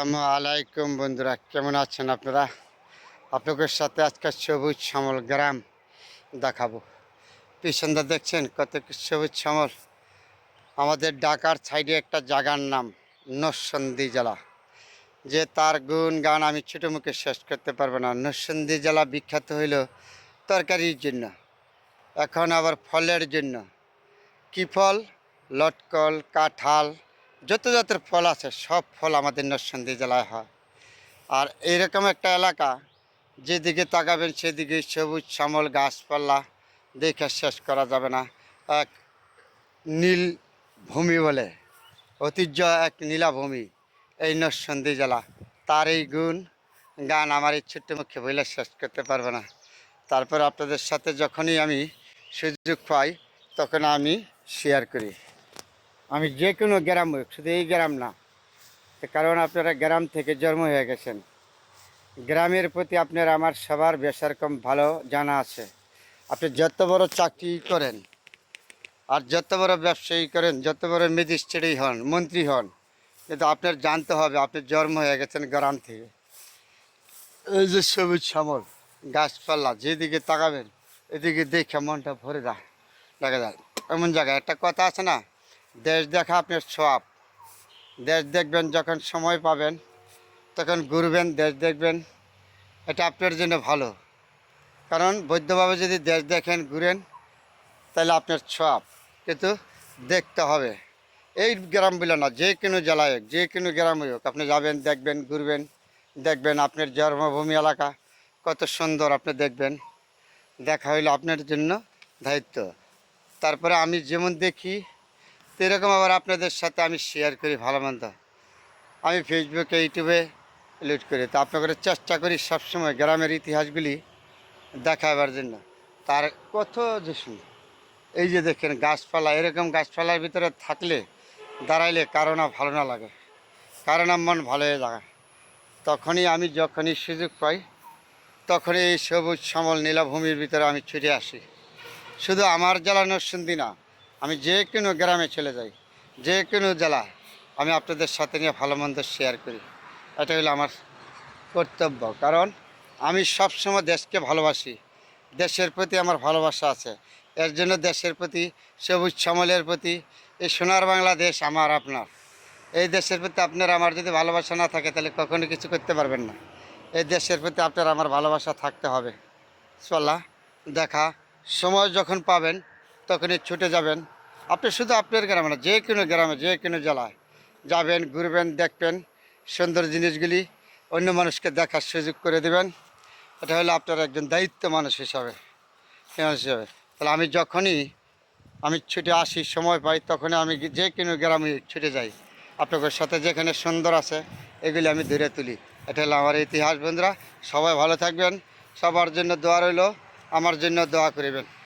আসসালামু আলাইকুম বন্ধুরা, কেমন আছেন আপনারা? আপনাদের সাথে আজকে সবুজ শ্যামল গ্রাম দেখাবো। পিছনটা দেখছেন কত সবুজ শ্যামল? আমাদের ঢাকার সাইডে একটা জায়গার নাম নরসন্দী জেলা। যে তার গুণ গান আমি ছোটো মুখে শেষ করতে পারব না। নরসন্দী জেলা বিখ্যাত হইল তরকারির জন্য, এখন আবার ফলের জন্য। কি ফল? লটকল, কাঁঠাল যত যত ফল আছে, সব ফল আমাদের নরসিংদী জেলায় হয়। আর এইরকম একটা এলাকা, যেদিকে তাকাবেন সেদিকে সবুজ শ্যামল গাছপালা দেখে শেষ করা যাবে না। এক নীল ভূমি বলে, ঐতিহ্য এক নীলাভূমি এই নরসিংদী জেলা। তার এই গুণ, গান আমার এই ছোট্ট মুখে বইলে শেষ করতে পারবে না। তারপর আপনাদের সাথে যখনই আমি সুযোগ পাই, তখন আমি শেয়ার করি। আমি যে কোনো গ্রাম শুধু এই গ্রাম না কারণ আপনারা গ্রাম থেকে জন্ম হয়ে গেছেন। গ্রামের প্রতি আপনার আমার সবার বেসারকম ভালো জানা আছে। আপনি যত বড় চাকরি করেন আর যত বড় ব্যবসায়ী করেন যত বড় ম্যাজিস্ট্রেটই হন মন্ত্রী হন কিন্তু আপনার জানতে হবে আপনি জন্ম হয়ে গেছেন গ্রাম থেকে। এই যে সবুজ শ্যামল গাছপালা যেদিকে তাকাবেন এদিকে দেখে মনটা ভরে যায় দেখা যায়। এমন জায়গায় একটা কথা আছে না দেশ দেখা আপনার সব। দেশ দেখবেন, যখন সময় পাবেন, তখন ঘুরবেন, দেশ দেখবেন। এটা আপনার জন্য ভালো। কারণ বৈধভাবে যদি দেশ দেখেন, ঘুরেন, তাহলে আপনার সব কিন্তু দেখতে হবে। এই গ্রামগুলো না, যে কোনো জেলায় হোক, যে কোনো গ্রামে হোক, আপনি যাবেন, দেখবেন, ঘুরবেন, দেখবেন আপনার জন্মভূমি এলাকা কত সুন্দর আপনি দেখবেন। দেখা হইল আপনার জন্য দায়িত্ব। তারপরে আমি যেমন দেখি তো এরকম আবার আপনাদের সাথে আমি শেয়ার করি ভালো মন্দ। আমি ফেসবুকে ইউটিউবে লোড করি। তো আপনাদের চেষ্টা করি সবসময় গ্রামের ইতিহাসগুলি দেখাবার জন্য। তার কত যে সুন্দর। এই যে দেখেন গাছপালা, এরকম গাছপালার ভিতরে থাকলে দাঁড়াইলে কারও না ভালো না লাগে। কারও না মন ভালো হয়ে যায়। তখনই আমি যখনই সুযোগ পাই, তখনই এই সবুজ সমল নীলাভূমির ভিতরে আমি ছুটে আসি। শুধু আমার জেলা নরসিংদী না আমি যে কোনো গ্রামে চলে যাই, যে কোনো জেলা, আমি আপনাদের সাথে নিয়ে ভালো মন্দ শেয়ার করি। এটা হলো আমার কর্তব্য। কারণ আমি সবসময় দেশকে ভালোবাসি। দেশের প্রতি আমার ভালোবাসা আছে। এর জন্য দেশের প্রতি, সবুজ শ্যামলের প্রতি, এই সোনার বাংলাদেশ আমার, আপনার। এই দেশের প্রতি আপনার আমার যদি ভালোবাসা না থাকে, তাহলে কখনো কিছু করতে পারবেন না। এই দেশের প্রতি আপনার আমার ভালোবাসা থাকতে হবে। চলা দেখা, সময় যখন পাবেন তখনই ছুটে যাবেন। আপনি শুধু আপনার গ্রামে না, যে কোনো গ্রামে, যে কোনো জেলায় যাবেন, ঘুরবেন, দেখবেন সুন্দর জিনিসগুলি, অন্য মানুষকে দেখার সুযোগ করে দেবেন। এটা হলো আপনার একজন দায়িত্ব মানুষ হিসাবে হিসাবে। তাহলে আমি যখনই আমি ছুটে আসি, সময় পাই, তখনই আমি যে কোনো গ্রামে ছুটে যাই। আপনাদের সাথে যেখানে সুন্দর আছে, এগুলি আমি ধরে তুলি। এটা হলো আমার ইতিহাস বন্ধুরা, সবাই ভালো থাকবেন, সবার জন্য দোয়া রইল, আমার জন্য দোয়া করিবেন।